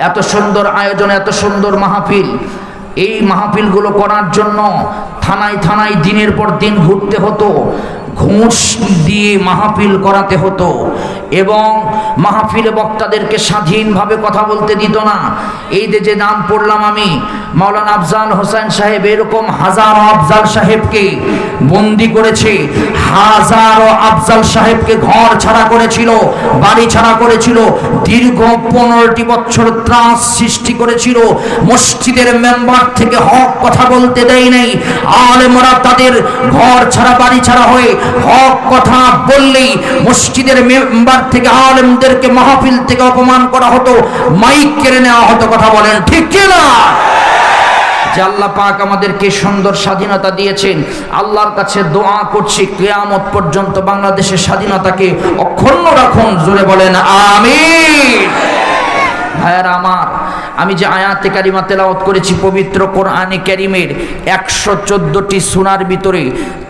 এত সুন্দর আয়োজন, এত সুন্দর মাহফিল। এই মাহফিলগুলো করার জন্য থানায় থানায় দিনের পর দিন ঘুরতে হতো। ঘুষ দিয়ে মাহফিল করাতে হতো এবং মাহফিলে বক্তাদেরকে স্বাধীনভাবে কথা বলতে দিত না। এই যে যে নাম পড়লাম আমি, মাওলানা আফজাল হোসেন সাহেব এরকম হাজারো আফজাল সাহেবকে বন্দি করেছে, হাজারো আফজাল সাহেবকে ঘর ছাড়া করেছিল, বাড়ি ছাড়া করেছিল, দীর্ঘ পনেরোটি বছর ত্রাস সৃষ্টি করেছিল, মসজিদের মেম্বার থেকে হক কথা বলতে দেয় নাই, আলেমরা তাদের ঘর ছাড়া, বাড়ি ছাড়া হয়ে হক কথা বললেই মসজিদের মেম্বার থেকে আলেমদেরকে মাহফিল থেকে অপমান করা হতো, মাইক কেড়ে নেওয়া হতো কথা বলেন, ঠিক কিনা? আল্লাহ পাক আমাদেরকে সুন্দর স্বাধীনতা দিয়েছেন, আল্লাহর কাছে দোয়া করছি, কেয়ামত পর্যন্ত বাংলাদেশের স্বাধীনতাকে অক্ষুণ্ণ রাখুন, জোরে বলেন, আমিন। ভাইয়ারা আমার আমি যে আয়াতে কারিমা তেলাওয়াত করেছি, পবিত্র কোরআনে ক্যারিমের একশো চোদ্দোটি সুরার ভিতরে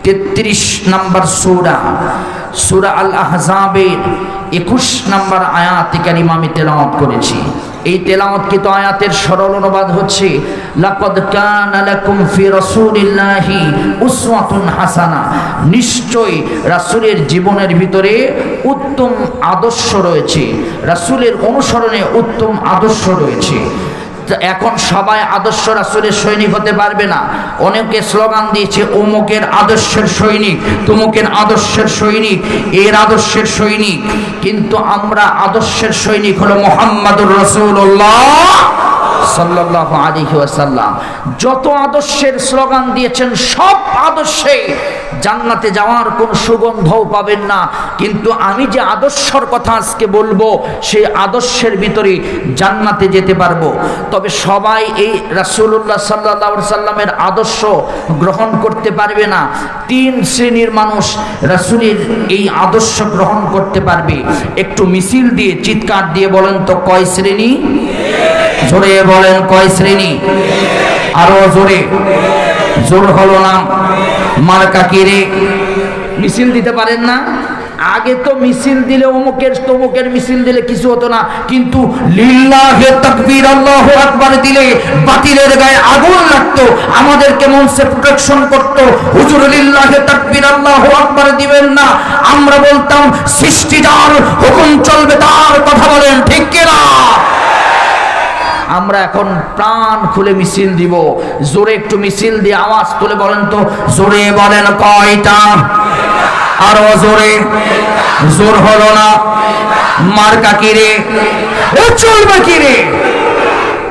তেত্রিশ নাম্বার সুরা সুরা আল আহজাবের একুশ নাম্বার আয়াতে কারিমা আমি তেলাওয়াত করেছি। এই তেলাওয়াতকৃত আয়াতের সরল অনুবাদ হচ্ছে? লাকাদ কানা লাকুম ফি রাসূলিল্লাহি উসওয়াতুন হাসানা। নিশ্চয় রাসূলের জীবনের ভিতরে উত্তম আদর্শ রয়েছে। রাসূলের অনুসরণে উত্তম আদর্শ রয়েছে। এখন সবাই আদর্শ রাসুলের সৈনিক হতে পারবে না। অনেকে স্লোগান দিয়েছে অমুকের আদর্শের সৈনিক, তুমুকের আদর্শের সৈনিক, এর আদর্শের সৈনিক। কিন্তু আমরা আদর্শের সৈনিক হলো মোহাম্মদুর রসুল্লাহ সাল্লাল্লাহু আলাইহি ওয়াসাল্লাম। যত আদর্শের স্লোগান দিয়েছেন, সব আদর্শে জান্নাতে যাওয়ার কোনো সুগন্ধও পাবেন না। কিন্তু আমি যে আদর্শর কথা আজকে বলব, সেই আদর্শের ভিতরে জান্নাতে যেতে পারব। তবে সবাই এই রাসূলুল্লাহ সাল্লাল্লাহু সাল্লামের আদর্শ গ্রহণ করতে পারবে না। তিন শ্রেণির মানুষ রাসূলের এই আদর্শ গ্রহণ করতে পারবে। একটু মিছিল দিয়ে, চিৎকার দিয়ে বলেন তো, কয় শ্রেণি? জোরে বলেন, কয় শ্রেণি? আরও জোরে। জোর হলো না। মার্কা কিরে মিছিল দিতে পারেন না? আগে তো মিছিল দিলে অমুকের তমুকের মিছিল দিলে কিছু হতো না, কিন্তু দিলে বাতিলের গায়ে আগুন লাগতো, আমাদেরকে মনসে প্রোটেকশন করত। হুজুর লিল্লাহে তাকবীর আল্লাহু দিবেন না, আমরা বলতাম সৃষ্টি যার হুকুম চলবে তার কথা বলেন, ঠিক কিনা? আমরা এখন প্রাণ খুলে মিছিল দিব। জোরে একটু মিছিল দিয়ে আওয়াজ তুলে বলেন তো, জোরে বলেন কয়টা? আরও জোরে। জোর হলো না। মার্কা কিরে এ চলবে কিরে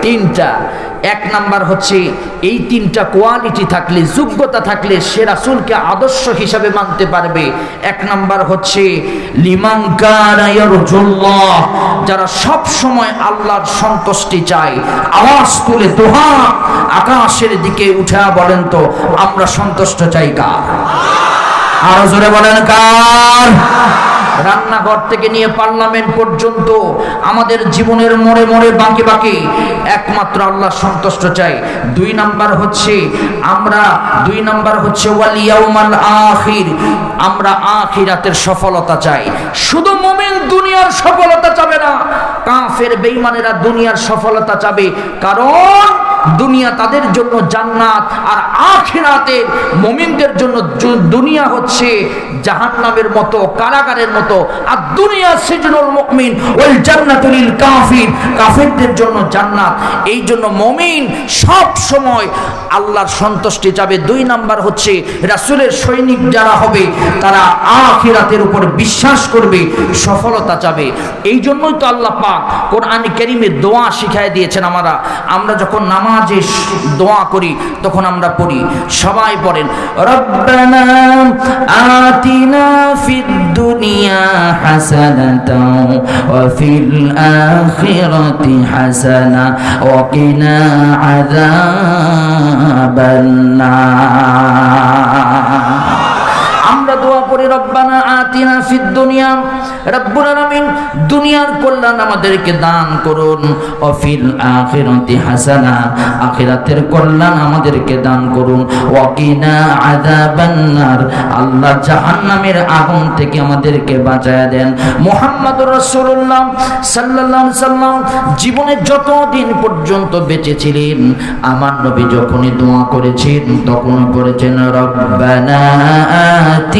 তিনটা। এক নাম্বার হচ্ছে, এই তিনটা কোয়ালিটি থাকলে, যোগ্যতা থাকলে সে রাসুলকে আদর্শ হিসাবে মানতে পারবে। এক নাম্বার হচ্ছে যারা সব সময় আল্লাহর সন্তুষ্টি চায়, আওয়াজ তুলে দোহা, আকাশের দিকে উঠা বলেন তো, আমরা সন্তুষ্ট চাই কার? আরও জোরে বলেন কার? রান্নাঘর থেকে নিয়ে পার্লামেন্ট পর্যন্ত আমাদের জীবনের মোড়ে মোড়ে বাঁকে বাঁকে। একমাত্র আল্লাহ সন্তুষ্ট চাই। দুই নাম্বার হচ্ছে আমরা, দুই নাম্বার হচ্ছে ওয়ালিয়াউমাল আখির। আমরা আখিরাতের সফলতা চাই। শুধু মুমিন দুনিয়ার সফলতা চাবে না, কাফের, বেঈমানেরা দুনিয়ার সফলতা চাবে। কারণ দুনিয়া তাদের জন্য জান্নাত, আর আখিরাতে মুমিনদের জন্য দুনিয়া হচ্ছে জাহান্নামের মতো, কারাগারের মতো। আর দুনিয়া সিজনুল মুমিন, ওয়াল জান্নাতুল কাফির। কাফিরদের জন্য জান্নাত। এই জন্য মুমিন সব সময় আল্লাহর সন্তুষ্টি যাবে। দুই নাম্বার হচ্ছে রাসূলের সৈনিক যারা হবে, তারা আখিরাতের উপর বিশ্বাস করবে, সফলতা চাবে। এই জন্যই তো আল্লাহ পাক কোরআন কারীমে দোয়া শিখায় দিয়েছেন আমরা। আমরা যখন নামাজে শ- দোয়া করি, তখন আমরা পড়ি। সবাই পড়েন, রব্বানা আতিনা ফিদ দুনিয়া হাসানাতাও ওয়া ফিল আখিরাতি হাসানা ওয়া কিনা আযাবান নার আমরা দোয়া করি, রব্বানা আতিনা ফিদ দুনিয়া, রব্বুল আলামিন দুনিয়ার কল্যাণ আমাদেরকে দান করুন। অফিল আখিরাতি হাসানা, আখিরাতের কল্যাণ আমাদেরকে দান করুন। ওয়াকিনা আযাবান্নার, আল্লাহ জাহান্নামের আগুন থেকে আমাদেরকে বাঁচায় দেন। মুহাম্মদুর রাসূলুল্লাহ সাল্লাল্লাহু আলাইহি সাল্লাম জীবনে যতদিন পর্যন্ত বেঁচে ছিলেন, আমার নবী যখনই দোয়া করেছেন তখন করেছেন রব্বানা আতিনা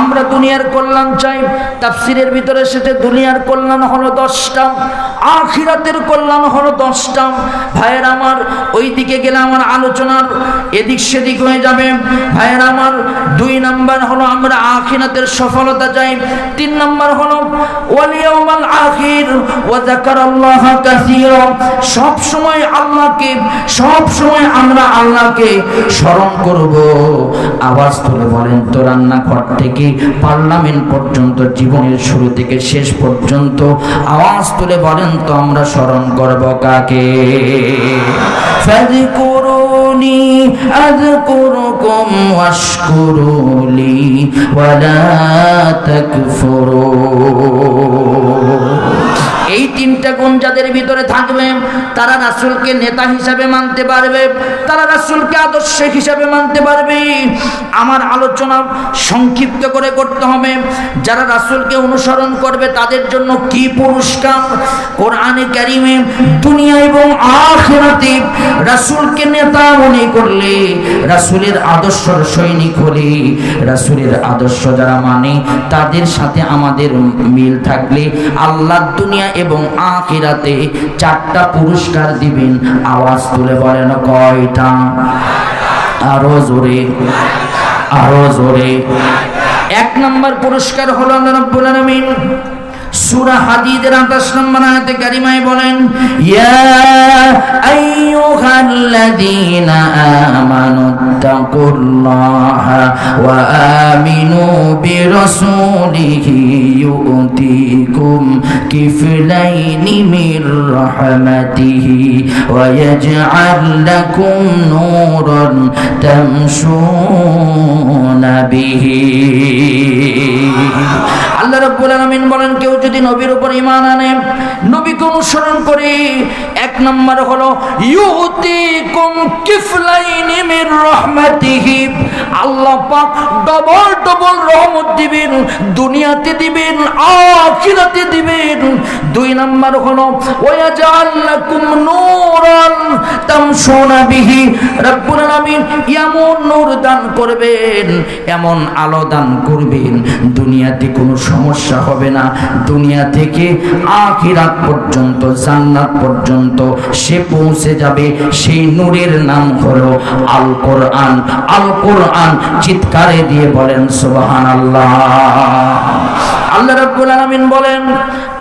আমরা দুনিয়ার কল্যাণ চাই। তাফসিরের ভিতরে সেটা দুনিয়ার কল্যাণ হলো দশটা। আখিরাতের কল্যাণ হলো দশটা। ভাইয়ের আমার ওই দিকে গেলে আমার আলোচনার এদিক সেদিক হয়ে যাবে। ভাইয়ের আমার, দুই নাম্বার হলো আমরা আখিরাতের সফলতা চাই। তিন নাম্বার হলো ওয়ালিয়াউমাল আখির, ওয়া যাকারাল্লাহ কাসীরা। সব সময় আল্লাহকে, সব সময় আমরা আল্লাহকে স্মরণ করব। আওয়াজ তুলে বলেন তো রান্নাঘর থেকে পার্লামেন্ট পর্যন্ত, জীবনের শুরু থেকে শেষ পর্যন্ত আওয়াজ তুলে বলেন তো আমরা স্মরণ করব কাকে? ফাযকুরুনি আযকুরুকুম ওয়াশকুরুলি, ওয়ালা এই তিনটা গুণ যাদের ভিতরে থাকবে, তারা রাসূলকে নেতা হিসাবে মানতে পারবে, তারা রাসূলকে আদর্শ হিসাবে মানতে পারবে। আমার আলোচনা সংক্ষিপ্ত করে করতে হবে, যারা রাসূলকে অনুসরণ করবে, তাদের জন্য কি পুরস্কার? কোরআনে ক্যারিমে দুনিয়া এবং আখিরাতে রাসূলকে নেতা মনে করলে, রাসুলের আদর্শর সৈনিক হলে, রাসূলের আদর্শ যারা মানে তাদের সাথে আমাদের মিল থাকলে আল্লাহ দুনিয়া এবং আখিরাতে চারটা পুরস্কার দিবেন। আওয়াজ তুলে বলেন, কয়টা? আরও জোরে। আরও জোরে। এক নম্বর পুরস্কার হলো আল্লাহ সুরা হাদীদের 28 নম্বর আয়াতে কারিমায় বলেন, ইয়া আমানু তাকুল্লাহা ওয়া আমিনু বিরাসূলিহি ইউতিকুম কিফলাইনি মির রাহমাতিহি ওয়া ইয়াজআল লাকুম নূরান তামশুনা বিহি। আল্লাহ রাব্বুল আলামিন বলেন, কেউ যদি নবীর উপর ঈমান আনে, নবীকে অনুসরণ করে, এক নম্বর হলো এমন আলো দান করবেন, দুনিয়াতে কোনো সমস্যা হবে না। দুনিয়া থেকে আখিরাত পর্যন্ত, জান্নাত পর্যন্ত সে পৌঁছে যাবে সেই নূরের নাম হলো আল কোরআন। আল কোরআন চিৎকারে দিয়ে বলেন, সুবহানাল্লাহ। আল্লাহ রাব্বুল আলামিন বলেন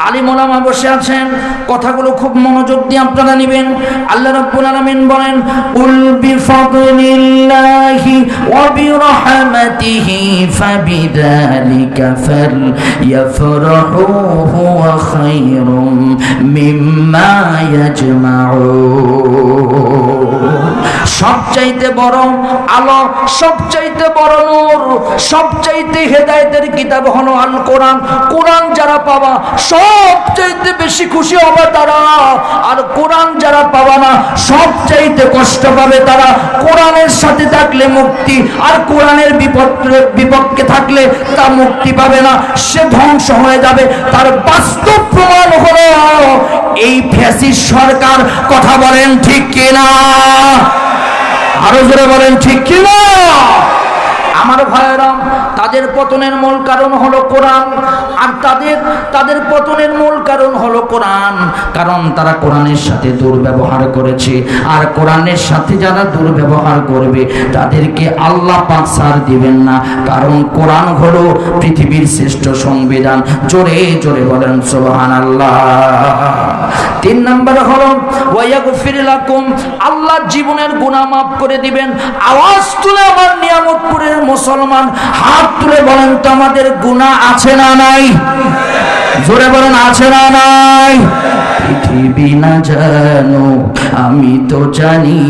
আলিম ওলামা বসে আছেন। কথাগুলো খুব মনোযোগ দিয়ে আপনারা নেবেন। আল্লাহ রাব্বুল আলামিন বলেন, উল বিফাদলিল্লাহি ওয়া বিরহমাতিহি ফাবিযালিকা ফালইফরাহু হুয়া খায়রুম মিম্মা ইয়াজমাউন। সবচাইতে বড় আলো, সবচাইতে বড় নূর, সবচাইতে হেদায়েতের কিতাব হলো আল কোরআন কোরআন যারা পাবা সবচাইতে বেশি খুশি হবে তারা। আর কোরআন যারা পাবা না, সবচাইতে কষ্ট পাবে তারা। কোরআনের সাথে থাকলে মুক্তি, আর কোরআনের বিপক্ষে থাকলে তা মুক্তি পাবে না। সে ধ্বংস হয়ে যাবে। তার বাস্তব প্রমাণ হলো, এই ফ্যাসিস সরকার কথা বলেন ঠিক কিনা? আরও জোরে বলেন ঠিক কিনা? আমার ভাইয়েরা, তাদের পতনের মূল কারণ হলো কোরআন, আর তাদের তাদের পতনের মূল কারণ হলো কোরআন, কারণ তারা কোরআনের সাথে দুর্ব্যবহার করেছে, আর কোরআনের সাথে যারা দুর্ব্যবহার করবে, তাদেরকে আল্লাহ পাক ছাড় দিবেন না, কারণ কোরআন হলো পৃথিবীর শ্রেষ্ঠ সংবিধান। জোরে জোরে বলেন সুবহান আল্লাহ তিন নম্বর হলো আল্লাহ জীবনের গুনাহ মাফ করে দিবেন। আওয়াজ তুলে আমার নিয়ামতপুরের মুসলমান হাত তুলে বলেন তো আমাদের গুণা আছে না নাই? জোরে বলেন, আছে না নাই? পৃথিবী না জানো, আমি তো জানি,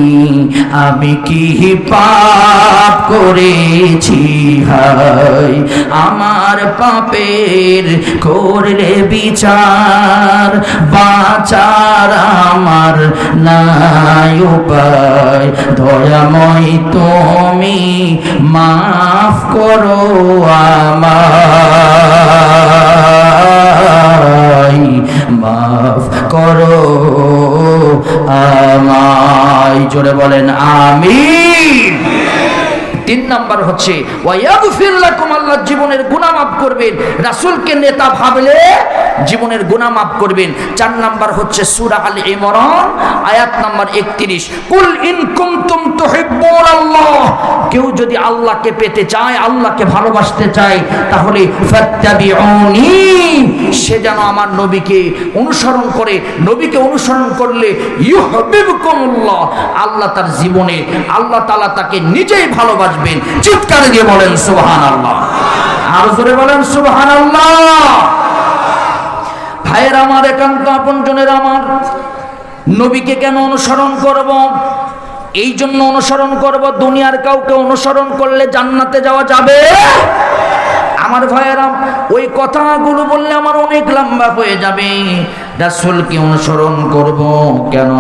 আমি কি পাপ করেছি, হাই। আমার পাপের করলে বিচার, বাঁচার আমার নাই উপায়। দয়াময় তুমি মাফ করো আমায় মাফ করো আমায়। জোরে বলেন আমিন। তিন নাম্বার হচ্ছে জীবনের গুনাহ মাফ করবেন। রাসূলকে নেতা ভাবলে জীবনের গুনাহ মাফ করবেন। চার নাম্বার হচ্ছে সূরা আল ইমরান, আয়াত নাম্বার 31 কুল ইন কুনতুম তুহিব্বুন আল্লাহ। কেউ যদি আল্লাহকে পেতে চায়, আল্লাহকে ভালোবাসতে চায়, তাহলে সে যেন আমার নবীকে অনুসরণ করে, নবীকে অনুসরণ করলে ইউহিব্বুকুমুল্লাহ। আল্লাহ তার জীবনে, আল্লাহ তাআলা তাকে নিজেই ভালোবাসবেন চিৎকার দিয়ে বলেন, সুবহানাল্লাহ। আর জোরে বলেন, সুবহানাল্লাহ। ভাইয়ের আমার, একান্ত আপনজনের আমার, নবীকে কেন অনুসরণ করব? এই জন্য অনুসরণ করব, দুনিয়ার কাউকে অনুসরণ করলে জান্নাতে যাওয়া যাবে? আমার ভাইয়েরা, ওই কথাগুলো বললে আমার অনেক লম্বা হয়ে যাবে। রাসূলকে অনুসরণ করব কেন?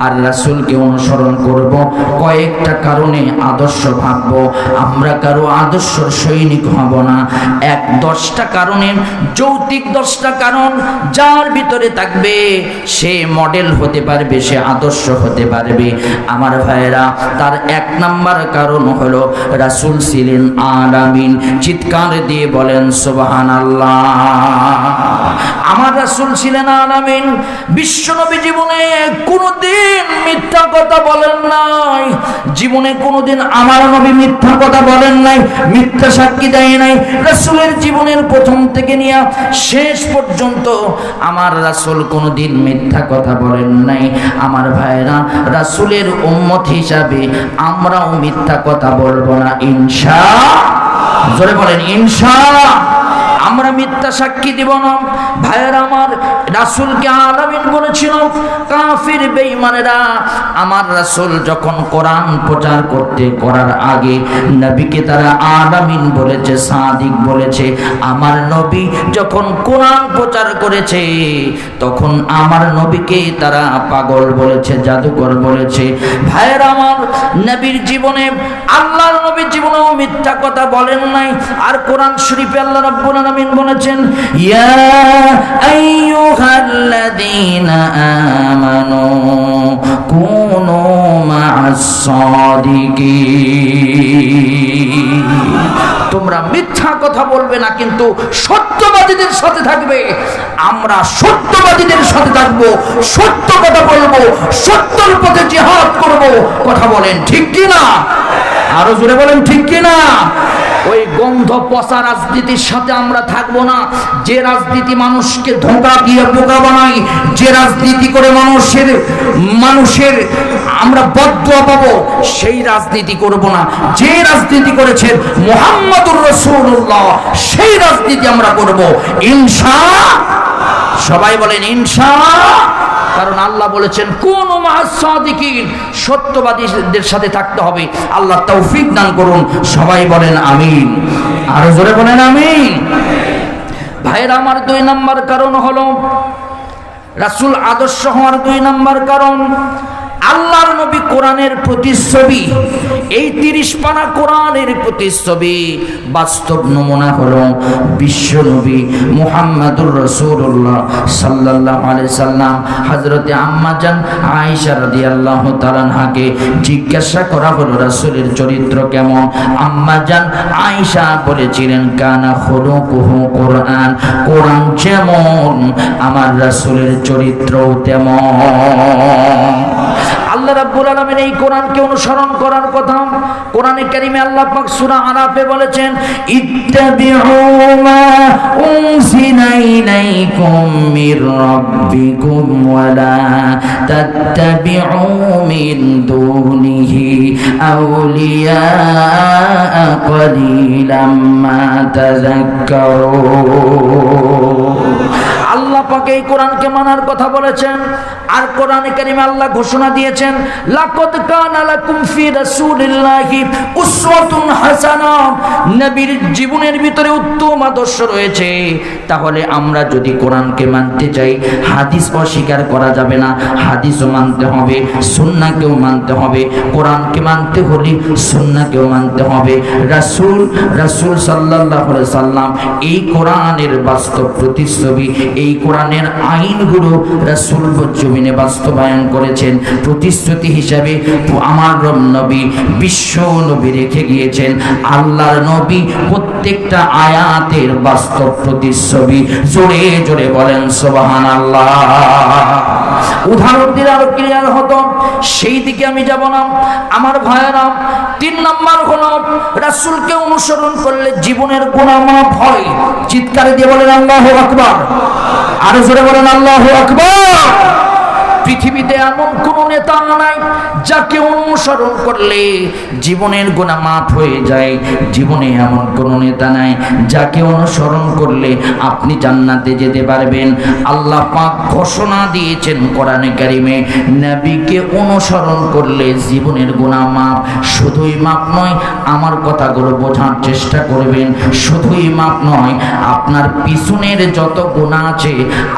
আর রাসূলকে অনুসরণ করব কয়েকটা কারণে আদর্শ ভাবব। আমরা কারও আদর্শর সৈনিক হব না। এক দশটা কারণে যৌতিক দশটা কারণ যার ভিতরে থাকবে, সে মডেল হতে পারবে, সে আদর্শ হতে পারবে। আমার ভাইয়েরা, তার এক নাম্বার কারণ হলো রাসূল ছিলেন আলামিন। চিৎকার দিয়ে বলেন সুবহান আমার রাসুল ছিলেন আলামিন। বিশ্বনবী জীবনে কোনোদিন মিথ্যা কথা বলেন নাই। জীবনে কোনোদিন আমার নবী মিথ্যা কথা বলেন নাই, মিথ্যা সাক্ষী দেয় নাই। রাসুলের জীবনের প্রথম থেকে নিয়ে শেষ পর্যন্ত আমার রাসূল কোনোদিন মিথ্যা কথা বলেন নাই। আমার ভাইরা, রাসূলের উম্মত হিসাবে আমরাও মিথ্যা কথা বলব না ইনশা জোরে বলেন ইনশা আমরা মিথ্যা সাক্ষী দিব না। ভাইয়ের রাসূলকে আলামিন বলেছিল, কাফির বেঈমানেরা, আমার রাসূল যখন কোরআন প্রচার করতে, করার আগে নবীকে তারা আলামিন বলেছে, সাদিক বলেছে, আমার নবী যখন কোরআন প্রচার করেছে, তখন আমার নবীকে তারা পাগল বলেছে, জাদুকর বলেছে। ভাইয়ের আমার, নবীর জীবনে, আল্লাহর নবীর জীবনেও মিথ্যা কথা বলেন নাই। আর কোরআন শরীফে আল্লাহ রাব্বুল আলামিন বলেছেন, ইয়া আইয়ুহাল্লাযীনা আমানু কুনু মা'আস সাদিকিন তোমরা মিথ্যা কথা বলবে না, কিন্তু সত্যবাদীদের সাথে থাকবে। আমরা সত্যবাদীদের সাথে থাকব, সত্য কথা বলব, সত্যর পথে জিহাদ করব। কথা বলেন ঠিক কি না আরও জোরে বলেন ঠিক কি না ওই গন্ধ পচা রাজনীতির সাথে আমরা থাকব না। যে রাজনীতি মানুষকে ধোঁকা দিয়ে বোকা বানাই যে রাজনীতি করে মানুষের মানুষের আমরা বদুয়া পাবো, সেই রাজনীতি করব না। যে রাজনীতি করেছেন মোহাম্মদুর রসুল্লাহ সেই রাজনীতি আমরা করব। ইনশা সবাই বলেন ইনশা কারণ আল্লাহ বলেছেন, কোন মাহাসাদিকিন সত্যবাদীদের সাথে থাকতে হবে। আল্লাহ তৌফিক দান করুন। সবাই বলেন, আমিন। আরও জোরে বলেন, আমিন। ভাইয়ের আমার দুই নাম্বার কারণ হলো, রাসুল আদর্শ হওয়ার দুই নাম্বার কারণ। আল্লাহর নবী কোরআনের প্রতিচ্ছবি, এই তিরিশ পানা কোরআনের প্রতিচ্ছবি বাস্তব নমুনা হলো বিশ্ব নবী মুহাম্মাদুর রসুল্লাহ সাল্লাল্লাহু আলাইহি সাল্লাম। আম্মাজান আয়েশা রাদিয়াল্লাহু তাআলাকে জিজ্ঞাসা করা হলো, রাসূলের চরিত্র কেমন? আম্মাজান আয়েশা বলেছিলেন, কানা খুলুকুহু কোরআন। কোরআন যেমন, আমার রাসূলের চরিত্রও তেমন। আল্লাহ রাব্বুল আলামিন এই কোরআনকে অনুসরণ করার কথা কোরআনে কারিমে আল্লাহ পাক সূরা আরাফে বলেছেন ইত্তাবিউ মা উনজিলা ইলাইকুম মির রাব্বিকুম ওয়া লা তাত্তাবিউ মিন দুনিহি أولياء قليلا ما تذكرون এই কোরআনকে মানার কথা বলেছেন। আর কোরআনে কারিমে আল্লাহ ঘোষণা দিয়েছেন, লাকাদ কানা লাকুম ফি রাসূলিল্লাহি উসওয়াতুন হাসানা। নবীর জীবনের ভিতরে উত্তম আদর্শ রয়েছে। তাহলে আমরা যদি কোরআনকে মানতে চাই, হাদিস অস্বীকার করা যাবে না। হাদিসও মানতে হবে, সুন্নাহকেও মানতে হবে। কোরআনকে মানতে হলে সুন্নাহকেও মানতে হবে। রাসূল রাসূল সাল্লাল্লাহু আলাইহি সাল্লাম এই কোরআনের বাস্তব প্রতিচ্ছবি, এই কোরআনের আইনগুলো রাসুল জমিনে বাস্তবায়ন করেছেন, প্রতিশ্রুতি হিসাবে আমার নবী বিশ্ব নবী রেখে গিয়েছেন, আল্লাহর নবী প্রত্যেকটা আয়াতের বাস্তব প্রতিচ্ছবি জোরে জোরে বলেন সোবাহান আল্লাহ উদাহরণ দিলে আরও ক্লিয়ার হতো। সেই দিকে আমি যাব না। আমার ভাইয়েরা, তিন নম্বর হলো, রাসুলকে অনুসরণ করলে জীবনের মাফ হয়। চিৎকারে দিয়ে বলেন, আল্লাহ আকবর। আরও জোরে বলেন, আল্লাহ আকবর। পৃথিবীতে এমন কোন নেতা নাই যাকে অনুসরণ করলে জীবনের গোনা মাফ হয়ে যায়। জীবনে এমন কোন নেতা নাই, যাকে অনুসরণ করলে আপনি জান্নাতে যেতে পারবেন। আল্লাহ পাক ঘোষণা দিয়েছেন কোরআনে কারিমে, নবীকে অনুসরণ করলে জীবনের গোনা মাফ শুধুই মাপ নয়, আমার কথাগুলো বোঝার চেষ্টা করবেন। শুধুই মাপ নয়, আপনার পিছনের যত গুণা আছে,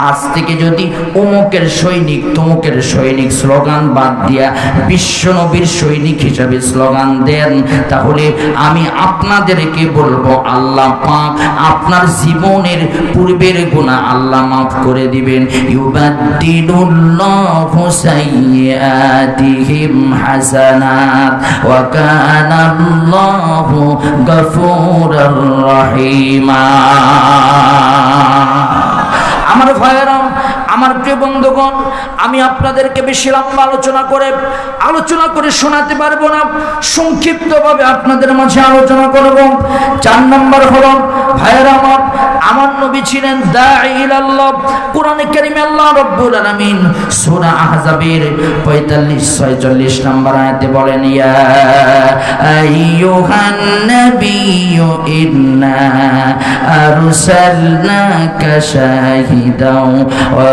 আজ থেকে যদি অমুকের সৈনিক, তমুকের সৈনিক স্লোগান বাদ দিয়া বিশ্ব নবীর সৈনিক হিসাবে স্লোগান দেন, তাহলে আমি আপনাদেরকে বলব, আল্লাহ পাক আপনার জীবনের পূর্বের গুণা আল্লাহ মাফ করে দিবেন। ইউবাদ্দিলুল্লাহু সাইয়্যাতিহিম হাসানাত, ওয়া কানা আল্লাহু গফুরার রহিমা। আমার ভাইয়েরাম আমার প্রিয় বন্ধুগণ, আমি আপনাদেরকে বেশি লম্বা আলোচনা করে আলোচনা করে শোনাতে পারব না। সংক্ষিপ্তভাবে আপনাদের মাঝে আলোচনা করব। চার নম্বর হলো, ভাইয়েরা আমার নবী ছিলেন দাঈল আল্লাহ কোরআনে কারিমে আল্লাহ রব্বুল আলামিন সূরা আহজাবের 45 46 নম্বর আয়াতে বলেন, ইয়া আইয়ুহান নাবিয়্যু ইন্না আরসালনাকা শাহিদাও ওয়া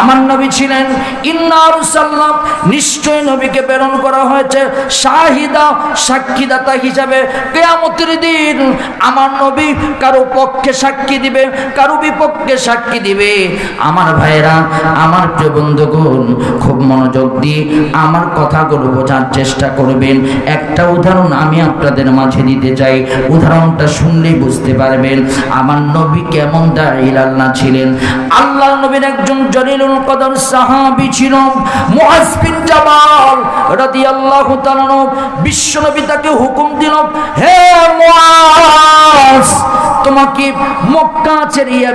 আমার নবী ছিলেন। ইন্নার সাল্লাম নিশ্চয় নবীকে প্রেরণ করা হয়েছে শাহিদা, সাক্ষীদাতা হিসাবে। কেয়ামতের দিন আমার নবী কারও পক্ষে সাক্ষী দিবে, কারও বিপক্ষে সাক্ষী দিবে। আমার ভাইরা আমার প্রিয় বন্ধুগণ, খুব মনোযোগ দিয়ে আমার কথাগুলো বোঝার চেষ্টা করবেন। একটা উদাহরণ আমি আপনাদের মাঝে দিতে চাই। উদাহরণটা শুনলেই বুঝতে পারবেন, আমার নবী কেমন দাঁড়িয়ে আল্লাহ ছিলেন। আল্লাহ নবীর একজন সাহাবী তাকে হুকুম দিল, হে তোমাকে মক্কা ছেড়ে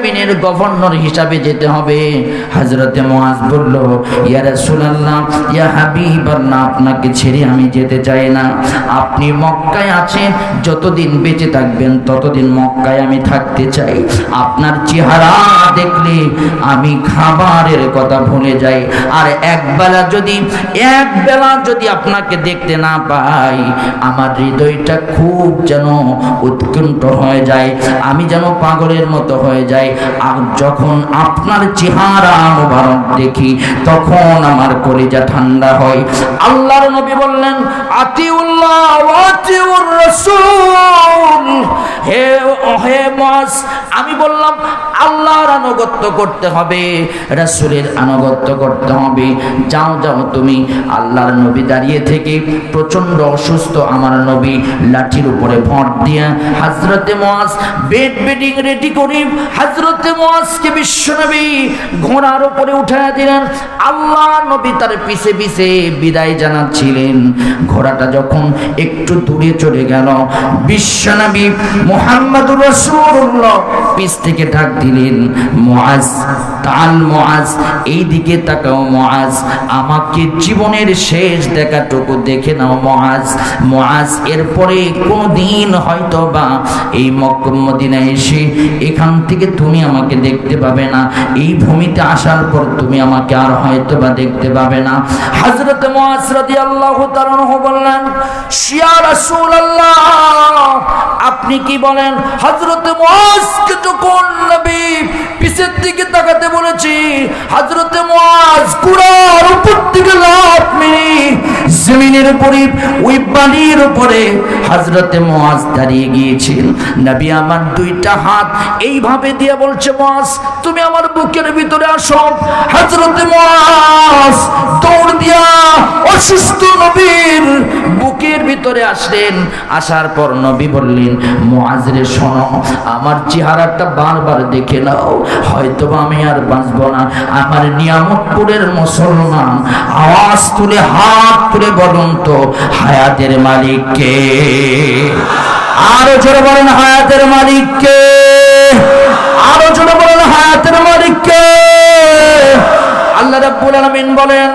গভর্নর হিসাবে যেতে হবে। বলল, ইয়া আপনাকে ছেড়ে আমি যেতে চাই না। আপনি মক্কায় আছেন, যতদিন বেঁচে থাকবেন, ততদিন মক্কায় আমি থাকতে চাই। আপনার চেহারা দেখলে আমি খাবারের কথা ভুলে যাই। আর একবেলা যদি, এক বেলা যদি আপনাকে দেখতে না পাই, আমার হৃদয়টা খুব যেন উৎকণ্ঠ হয়ে যায়, আমি যেন পাগলের মতো হয়ে যাই। আর যখন আপনার চেহারা মুবারক দেখি, তখন আমার কলিজা ঠান্ডা হয়। আল্লাহর নবী বললেন, আতিউল্লাহ আতিউর রাসূল। হে হে মাস আমি বললাম, আল্লাহর আনুগত্য করতে হবে। রাসূলের আনুগত্য করতে হবে। যাও যাও তুমি আল্লাহর নবী দাঁড়িয়ে থেকে প্রচণ্ড অসুস্থ আমার নবী লাঠির উপরে ভর দিয়া হাজরতে মোয়াজ বেড বেডিং রেডি করি হাজরতে বিশ্ব নবী ঘোড়ার উপরে উঠাইয়া দিলেন। আল্লাহ নবী তার পিছে পিছে বিদায় জানাচ্ছিলেন। ঘোড়াটা যখন একটু দূরে চলে গেল বিশ্বনবী মোহাম্মদুর রাসূলুল্লাহ পিছ থেকে ডাক দিলেন, মুআজ, তাল মুআজ এই দিকে তাকাও মুআজ। আমাকে জীবনের শেষ দেখাটুকু দেখে নাও মুআজ। মুআজ, এরপরে কোনদিন হয়তো বা এই মক্কা মদিনায় এসে এখান থেকে তুমি আমাকে দেখতে পাবে না। এই ভূমিতে আসার পর তুমি আমাকে আর হয়তো বা দেখতে পাবে না। রাদিয়াল্লাহু তাআলা আনহু বললেন ইয়া রাসূলুল্লাহ, আপনি কি বলেন? হযরত মুআজকে যখন নবী পিছের দিকে তাকাতে বলেছি হযরত মুআজ কুরার উপর থেকে লাফ মেরে জমিনের উপরে, ওই বালির উপরে হযরত মুআজ দাঁড়িয়ে গিয়েছিল। নবী আমার দুইটা হাত এইভাবে দিয়ে বলছে, মুআজ, তুমি আমার বুকের ভিতরে আসো। হযরত মুআজ দৌড় দিয়া অসুস্থ নবীর বুকের ভিতরে আসলেন। আসার পর নবী বললেন মুআজরে শোনো, আমার চেহারাটা বারবার দেখে নাও। হয়তো আমি আর বাঁচব না। আমার নিয়ামতপুরের মুসলমান আওয়াজ তুলে, হাত তুলে বলুন হায়াতের মালিককে আরও জোরে বলেন, হায়াতের মালিককে আরও জোরে বলেন, হায়াতের মালিককে আল্লাহ বলেন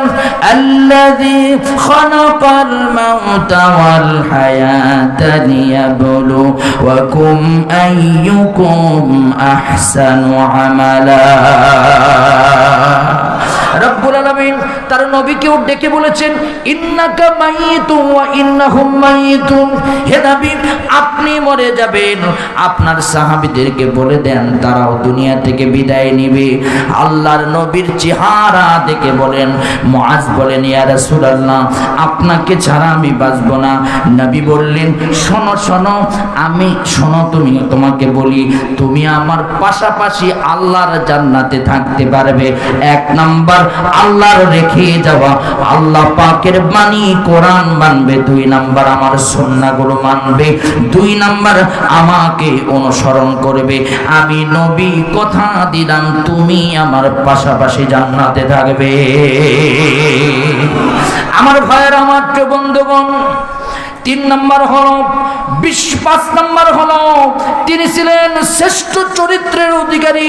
রব্বুল আলামিন তার নবীকেও ডেকে বলেছেন, ইন্নাকা মাইয়িতুন ওয়া ইন্নাহুম মাইয়িতুন হে নবী, আপনি মরে যাবেন। আপনার সাহাবীদেরকে বলে দেন, তারাও দুনিয়া থেকে বিদায় নেবে। আল্লাহর নবীর চেহারা দেখে বলেন, মুআজ বলেন, ইয়া রাসূলুল্লাহ, আপনাকে ছাড়া আমি বাঁচব না। নবী বললেন, শোনো শোনো, আমি, শোনো তুমি, তোমাকে বলি, তুমি আমার পাশাপাশি আল্লাহর জান্নাতে থাকতে পারবে। এক নাম্বার আল্লাহর রেখে যাওয়া আল্লাহ পাকের বাণী কোরআন মানবে, দুই নাম্বার আমার সন্নাগুলো মানবে, দুই নাম্বার আমাকে অনুসরণ করবে। আমি নবী, কথা দিলাম, তুমি আমার পাশাপাশি জান্নাতে থাকবে। আমার ভাইয়ের, আমার বন্ধুগণ তিন নম্বর হল, বিশ পাঁচ নম্বর হল, তিনি ছিলেন শ্রেষ্ঠ চরিত্রের অধিকারী।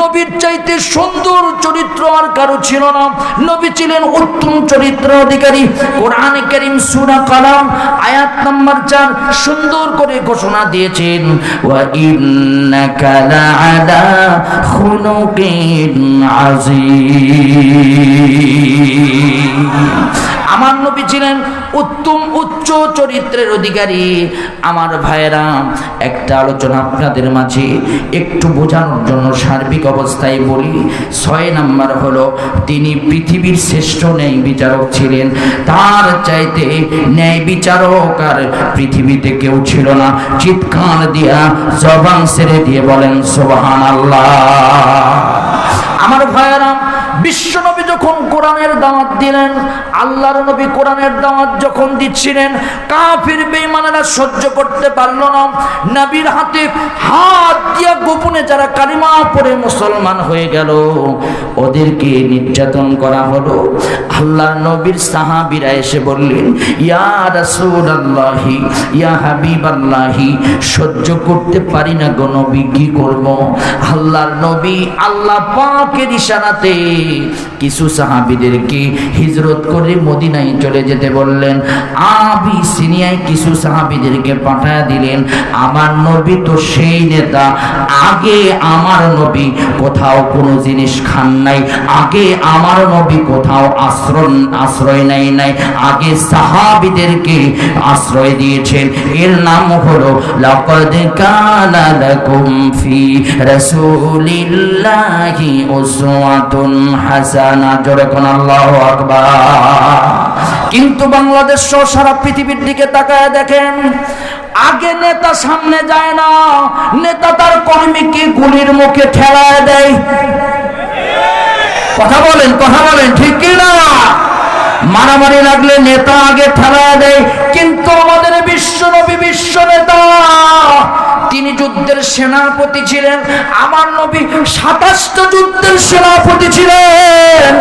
নবীর চাইতে সুন্দর চরিত্র আর কারও ছিল না। নবী ছিলেন উত্তম চরিত্র অধিকারী। কোরআন করিম, সুরা কালাম, আয়াত নম্বর চার সুন্দর করে ঘোষণা দিয়েছেন। আমার নবী ছিলেন উত্তম উচ্চ চরিত্রের অধিকারী। আমার ভাইয়েরা, একটা আলোচনা আপনাদের মাঝে একটু বোঝানোর জন্য সার্বিক অবস্থায় বলি। ছয় নাম্বার হলো, তিনি পৃথিবীর শ্রেষ্ঠ ন্যায় বিচারক ছিলেন। তার চাইতে ন্যায় বিচারক আর পৃথিবীতে কেউ ছিল না। চিৎকার দিয়া জবান ছেড়ে দিয়ে বলেন সোবাহান আল্লাহ আমার ভাইয়েরা বিশ্ব যখন কোরআনের দাওয়াত দিলেন, আল্লাহর নবী কোরআনের দাওয়াত যখন দিচ্ছিলেন, কাফির বেঈমানেরা সহ্য করতে পারল না। নবীর হাতে হাত দিয়া গোপনে যারা কালিমা পড়ে মুসলমান হয়ে গেল, ওদেরকে নির্যাতন করা হলো। আল্লাহর নবীর সাহাবীরা এসে বললেন, ইয়া রাসূলুল্লাহি, ইয়া হাবিবাল্লাহি, সহ্য করতে পারি না গো নবী, কি করব? আল্লাহর নবী আল্লাহ পাকের ইশারাতে কিছু সাহাবীদেরকে হিজরত করে মদিনায় চলে যেতে বললেন? আবি সিনিয়ায় কিছু সাহাবীদেরকে পাঠায় দিলেন, আমার নবী তো সেই নেতা, আগে আমার নবী কোথাও কোনো জিনিস খান নাই, আগে আমার নবী কোথাও আশ্রয় আশ্রয় নাই নাই, আগে সাহাবীদেরকে আশ্রয় দিয়েছেন। এর নাম হলো, লাকাদ কানা লাকুম ফি রাসূলিল্লাহি উসওয়াতুন হাসানা। কোন কিন্তু বাংলাদেশ সহ সারা পৃথিবীর দিকে তাকায় দেখেন, আগে নেতা সামনে যায় না, নেতা তার কর্মীকে গুলির মুখে ঠেলায় দেয়। কথা বলেন কথা বলেন, ঠিক কি না মারামারি লাগলে নেতা আগে ঠেলা দেয়। কিন্তু আমাদের বিশ্ব নবী বিশ্ব নেতা তিনি যুদ্ধের সেনাপতি ছিলেন। আমার নবী সাতাশটা যুদ্ধের সেনাপতি ছিলেন।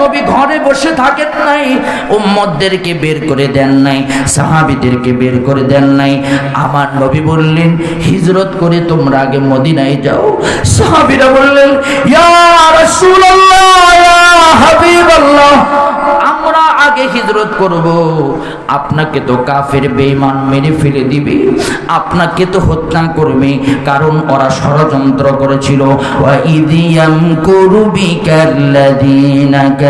নবী ঘরে বসে থাকেন নাই, উম্মতদেরকে বের করে দেন নাই, সাহাবিদেরকে বের করে দেন নাই। আমার নবী বললেন, হিজরত করে তোমরা আগে মদিনায় যাও। সাহাবিরা বললেন আমরা আগে হিজরত করব। আপনাকে তো কাফের বেঈমান মেরে ফেলে দিবে। আপনাকে তো হত্যা করবে, কারণ ওরা ষড়যন্ত্র করেছিল। ইদিয়াম কুরবিকাল্লাযীনা কাফারু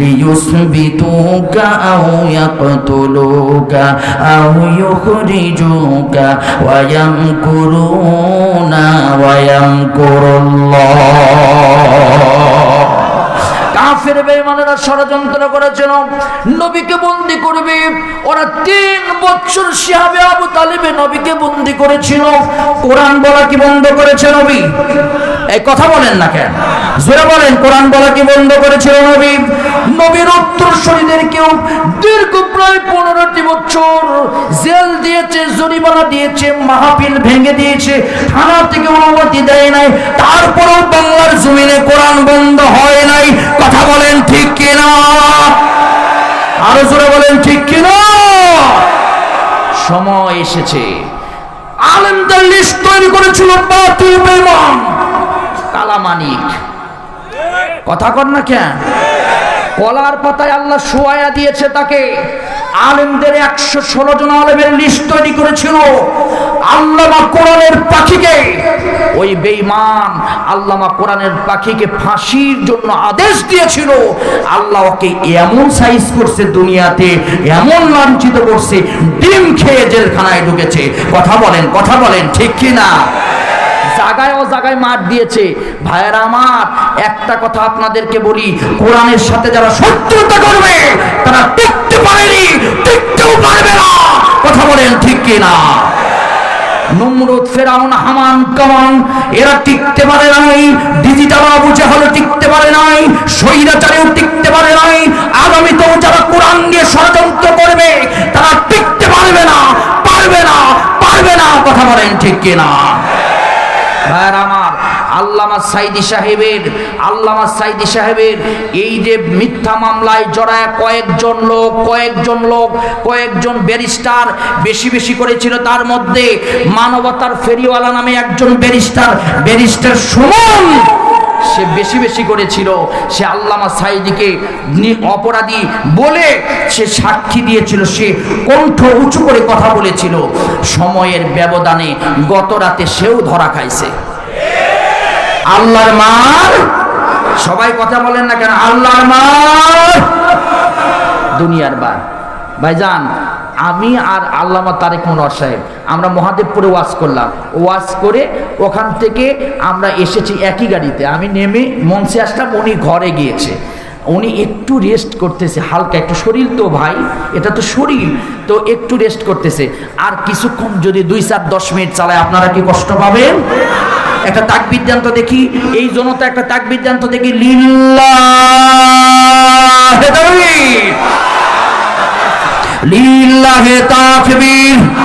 লিয়ুসবিতুকা আও ইয়াকতুলুকা আও ইউখরিজুকা ওয়া ইয়ামকুরুনা ওয়া ইয়ামকুরুল্লাহ কাফের বেঈমানেরা ষড়যন্ত্র করেছিল। নবীকে বন্দি করবে। ওরা তিন বছর শিহাবে আবু তালিবে নবীকে বন্দি করেছিল। কোরআন বলা কি বন্ধ করেছে নবী? এই কথা বলেন না কেন? জোরে বলেন, কোরআন বলা কি বন্ধ করেছিল নবী? নবীর উত্তরসূরিদেরকেও দীর্ঘ প্রায় পনেরোটি বছর জেল দিয়েছে, জরিমানা দিয়েছে, মাহফিল ভেঙে দিয়েছে, থানা থেকে অনুমতি দেয় নাই, তারপরেও বাংলার জমিনে কোরআন বন্ধ হয় নাই। কথা বলেন ঠিক কিনা? আরও জোরে বলেন ঠিক কিনা? সময় এসেছে। আলেমদের লিস্ট তৈরি করেছিল বাতিল বেমান কালামানিক। কথা কর না কেন? কলার পাতায় আল্লাহ শোয়া দিয়েছে তাকে। আলেমদের একশো ষোলো জন আলেমের লিস্ট তৈরি করেছিল। আল্লামা কোরআনের পাখিকে। ওই বেঈমান আল্লামা কোরআনের পাখিকে ফাঁসির জন্য আদেশ দিয়েছিল। আল্লাহ ওকে এমন সাইজ করছে দুনিয়াতে, এমন লাঞ্ছিত করছে, ডিম খেয়ে জেলখানায় ঢুকেছে। কথা বলেন কথা বলেন, ঠিক কি না জায়গায় ও জায়গায় মার দিয়েছে। ভাইয়েরা আমার, একটা কথা আপনাদেরকে বলি, কোরআনের সাথে যারা শত্রুতা করবে, তারা টিকতে পারেনি, টিকতেও পারবে না। কথা বলেন ঠিক কি না নমরুদ, ফেরাউন, হামান, কামান, এরা টিকতে পারে নাই, ডিজিটাল আবু জাহাল টিকতে পারে নাই, স্বৈরাচারেও টিকতে পারে নাই, আগামীতেও যারা কোরআন দিয়ে ষড়যন্ত্র করবে, তারা টিকতে পারবে না পারবে না পারবে না। কথা বলেন ঠিক কিনা? ভাইয়ের আমার, আল্লামা সাইদি সাহেবের, আল্লামা সাইদি সাহেবের, এই যে মিথ্যা মামলায় জড়ায় কয়েকজন লোক কয়েকজন লোক, কয়েকজন ব্যারিস্টার বেশি বেশি করেছিল, তার মধ্যে মানবতার ফেরিওয়ালা নামে একজন ব্যারিস্টার ব্যারিস্টার সুমন। সে বেশি বেশি করেছিল। সে আল্লামা সাইদিকে অপরাধী বলে সে সাক্ষী দিয়েছিল। সে কণ্ঠ উঁচু করে কথা বলেছিল। সময়ের ব্যবধানে গত রাতে সেও ধরা খাইছে। আল্লাহর মার। সবাই কথা বলেন না কেন? আল্লাহর মার। দুনিয়ার বার। ভাইজান আমি আর আল্লামা তারেক মনোয়ার সাহেব, আমরা মহাদেবপুরে ওয়াশ করলাম। ওয়াশ করে ওখান থেকে আমরা এসেছি একই গাড়িতে। আমি নেমে মঞ্চে আসলাম, উনি ঘরে গিয়েছে। উনি একটু রেস্ট করতেছে, হালকা একটু শরীর তো ভাই, এটা তো শরীর, তো একটু রেস্ট করতেছে। আর কিছুক্ষণ যদি দুই চার দশ মিনিট চালায়, আপনারা কি কষ্ট পাবেন? একটা তাক জান্ত দেখি, এই জনতা একটা তাক জান্ত দেখি, লিল্লাহ লিল্লাহে তাকবীর।